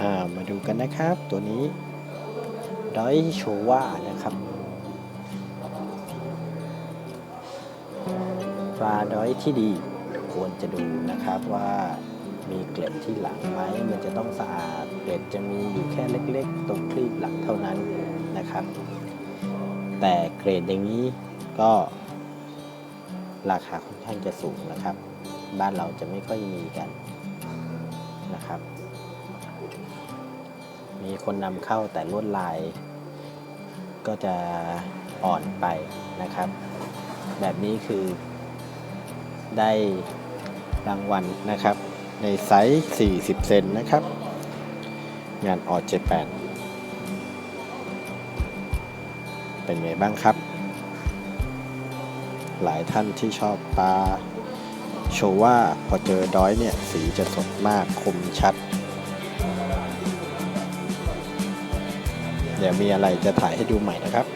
อ่ามาดูกันนะครับตัวนี้ดอยโชว่านะครับปลาดอยที่ดีควรจะดูนะครับว่ามีเกล็ดที่หลังไหมมันจะต้องสะอาดเกล็ดจะมีอยู่แค่เล็กๆ ตรงคลีบหลังเท่านั้นนะครับ แต่เกรดอย่างนี้ก็ราคาค่อนข้างจะสูงนะครับ บ้านเราจะไม่ค่อยมีกันนะครับ มีคนนำเข้าแต่ลวดลายก็จะอ่อนไปนะครับ แบบนี้คือได้รางวัลนะครับ ในไซส์ 40 เซนนะครับ งานออเจแปนเป็นไงบ้างครับ หลายท่านที่ชอบปลาโชว์ว่าพอเจอดอยเนี่ย สีจะสดมากคมชัด เดี๋ยวมีอะไรจะถ่ายให้ดูใหม่นะครับ